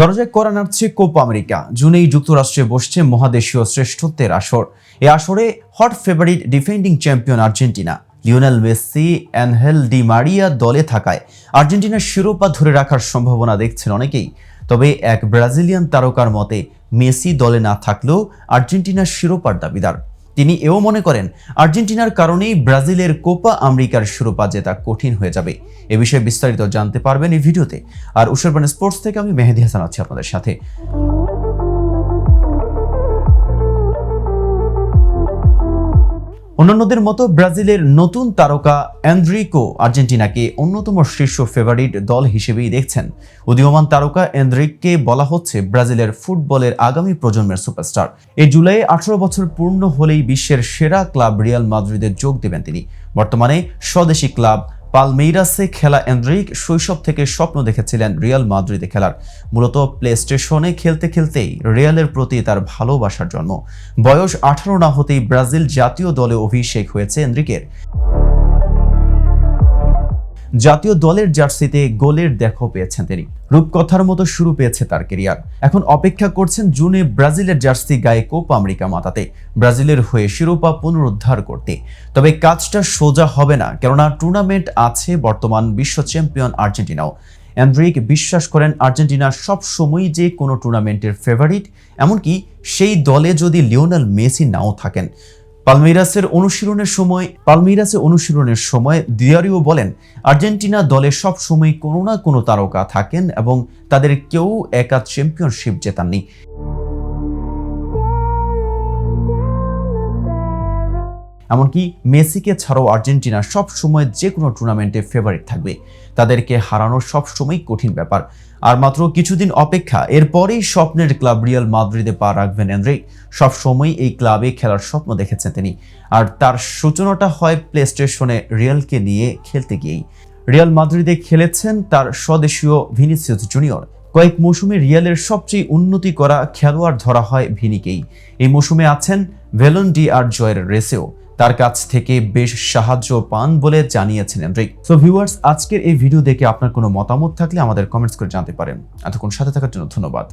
দরজায় করা নাড়ছে কোপ আমেরিকা। জুনেই যুক্তরাষ্ট্রে বসছে মহাদেশীয় শ্রেষ্ঠত্বের আসর। এ আসরে hot favourite defending champion Argentina. Lionel Messi, Angel Di Maria দলে থাকায় আর্জেন্টিনার শিরোপা ধরে রাখার সম্ভাবনা দেখছেন অনেকেই। তবে এক ব্রাজিলিয়ান তারকার মতে, মেসি দলে না থাকলেও আর্জেন্টিনার শিরোপার দাবিদার। তিনি এও মনে করেন, আর্জেন্টিনার কারণেই ব্রাজিলের কোপা আমেরিকার শিরোপা জেতা কঠিন হয়ে যাবে। এ বিষয়ে বিস্তারিত জানতে পারবেন এই ভিডিওতে। আর উসরবান স্পোর্টস থেকে আমি মেহেদি হাসান আছি আপনাদের সাথে। অন্যান্যদের মতো ব্রাজিলের নতুন তারকা অ্যান্দ্রিকো আর্জেন্টিনাকে অন্যতম শীর্ষ ফেভারিট দল হিসেবেই দেখছেন। উদীয়মান তারকা অ্যান্দ্রিককে বলা হচ্ছে ব্রাজিলের ফুটবলের আগামী প্রজন্মের সুপারস্টার। এই জুলাই আঠারো বছর পূর্ণ হলেই বিশ্বের সেরা ক্লাব রিয়াল মাদ্রিদের যোগ দেবেন তিনি। বর্তমানে স্বদেশি ক্লাব পালমেইরাসে খেলা এন্দ্রিক শৈশব থেকে স্বপ্ন দেখেছিলেন রিয়াল মাদ্রিদে খেলার। মূলত প্লে স্টেশনে খেলতে খেলতেই রিয়ালের প্রতি তার ভালোবাসার জন্ম। বয়স আঠারো না হতেই ব্রাজিল জাতীয় দলে অভিষেক হয়েছে এন্দ্রিকের। জাতীয় দলের জার্সিতে গোলের দেখো পেয়েছেন তিনি। রূপকথার মতো শুরু পেয়েছে তার কেরিয়ার এখন অপেক্ষা করছেন জুনে ব্রাজিলের জার্সি গায়ে কোপ আমেরিকা মাতাতে। ব্রাজিলের হয়ে শিরোপা পুনরুদ্ধার করতে। তবে কাজটা সোজা হবে না, কেননা টুর্নামেন্ট আছে বর্তমান বিশ্ব চ্যাম্পিয়ন আর্জেন্টিনাও। অ্যান্ড্রিক বিশ্বাস করেন আর্জেন্টিনা সব সময়ই যে কোনো টুর্নামেন্টের ফেভারিট এমনকি সেই দলে যদি লিওনাল মেসি নাও থাকেন। পালমিরাসের অনুশীলনের সময় পালমিরাসে অনুশীলনের সময় দিয়ারিও বলেন, আর্জেন্টিনা দলে সব সময় কোনো না কোনো তারকা থাকেন এবং তাদের কেউ একা চ্যাম্পিয়নশিপ জেতাননি। এমনকি মেসিকে ছাড়াও আর্জেন্টিনা সব সময় যে কোনো টুর্নামেন্টে ফেভারিট থাকবে। তাদেরকে হারানো সব সময় কঠিন ব্যাপার। আর মাত্র কিছুদিন অপেক্ষা, এরপরেই স্বপ্নের ক্লাব রিয়াল মাদ্রিদে পা রাখবেন এন্দ্রে সব সময় এই ক্লাবে খেলার স্বপ্ন দেখেছেন তিনি। আর তার সূচনাটা হয় প্লে স্টেশনে রিয়ালকে নিয়ে খেলতে গিয়েই। রিয়াল মাদ্রিদে খেলেছেন তার স্বদেশীয় ভিনিসিয়াস জুনিয়র। কয়েক মৌসুমে রিয়ালের সবচেয়ে উন্নতি করা খেলোয়াড় ধরা হয় ভিনিকেই। এই মৌসুমে আছেন ভেলন্ডি আর জয়ের রেসেও। তার কাছ থেকে বেশ সাহায্য পান বলে জানিয়েছেন এন্ড্রিক। সো ভিউয়ার্স আজকের এই ভিডিও দেখে আপনার কোনো মতামত থাকলে আমাদের কমেন্টস করে জানতে পারেন। এতক্ষণ সাথে থাকার জন্য ধন্যবাদ।